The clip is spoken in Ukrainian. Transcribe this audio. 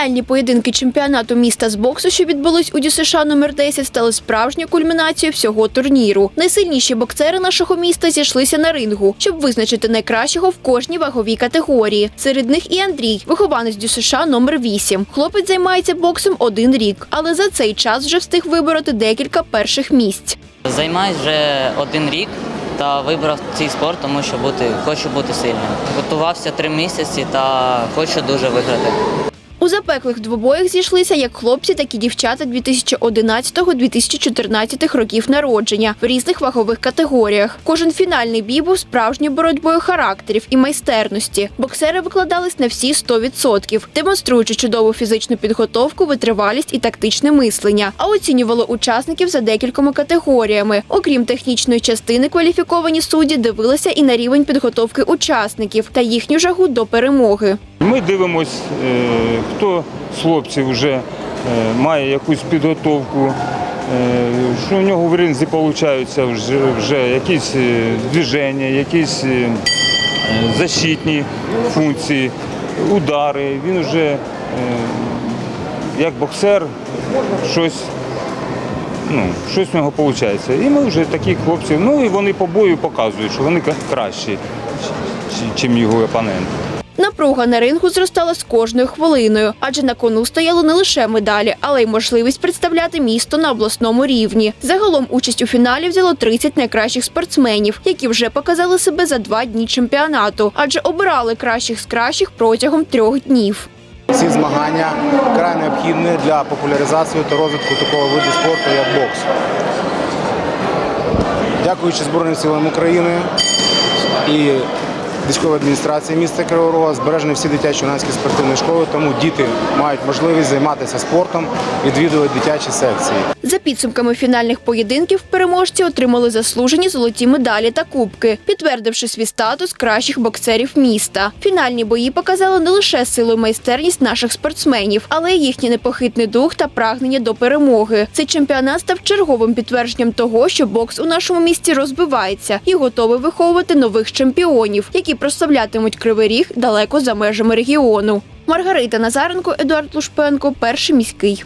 Фінальні поєдинки чемпіонату міста з боксу, що відбулись у ДЮСШ номер 10, стали справжньою кульмінацією всього турніру. Найсильніші боксери нашого міста зійшлися на рингу, щоб визначити найкращого в кожній ваговій категорії. Серед них і Андрій, вихованець ДЮСШ номер 8. Хлопець займається боксом один рік, але за цей час вже встиг вибороти декілька перших місць. Займаюсь вже один рік та вибрав цей спорт, тому що бути, хочу бути сильним. Готувався три місяці та хочу дуже виграти. У запеклих двобоях зійшлися як хлопці, так і дівчата 2011-2014 років народження в різних вагових категоріях. Кожен фінальний бій був справжньою боротьбою характерів і майстерності. Боксери викладались на всі 100%, демонструючи чудову фізичну підготовку, витривалість і тактичне мислення. А оцінювали учасників за декількома категоріями. Окрім технічної частини, кваліфіковані судді дивилися і на рівень підготовки учасників та їхню жагу до перемоги. Ми дивимось, е, хто з хлопців вже е, має якусь підготовку, е, що у нього в ринзі получаються вже, якісь движення, якісь защитні функції, удари. Він вже як боксер щось. Ну, щось в нього виходить. І ми вже таких хлопців, ну і вони по бою показують, що вони кращі, ніж його опонент. Напруга на рингу зростала з кожною хвилиною, адже на кону стояли не лише медалі, але й можливість представляти місто на обласному рівні. Загалом участь у фіналі взяло 30 найкращих спортсменів, які вже показали себе за два дні чемпіонату, адже обирали кращих з кращих протягом трьох днів. Ці змагання край необхідні для популяризації та розвитку такого виду спорту, як бокс. Дякуючи Збройним силам України і військовій адміністрації міста Кривого Рога збережені всі дитячі юнацькі спортивні школи, тому діти мають можливість займатися спортом, відвідувати дитячі секції. За підсумками фінальних поєдинків переможці отримали заслужені золоті медалі та кубки, підтвердивши свій статус кращих боксерів міста. Фінальні бої показали не лише силу і майстерність наших спортсменів, але й їхній непохитний дух та прагнення до перемоги. Цей чемпіонат став черговим підтвердженням того, що бокс у нашому місті розвивається і готовий виховувати нових чемпіонів, які прославлятимуть кривий ріг далеко за межами регіону. Маргарита Назаренко, Едуард Лушпенко, перший міський.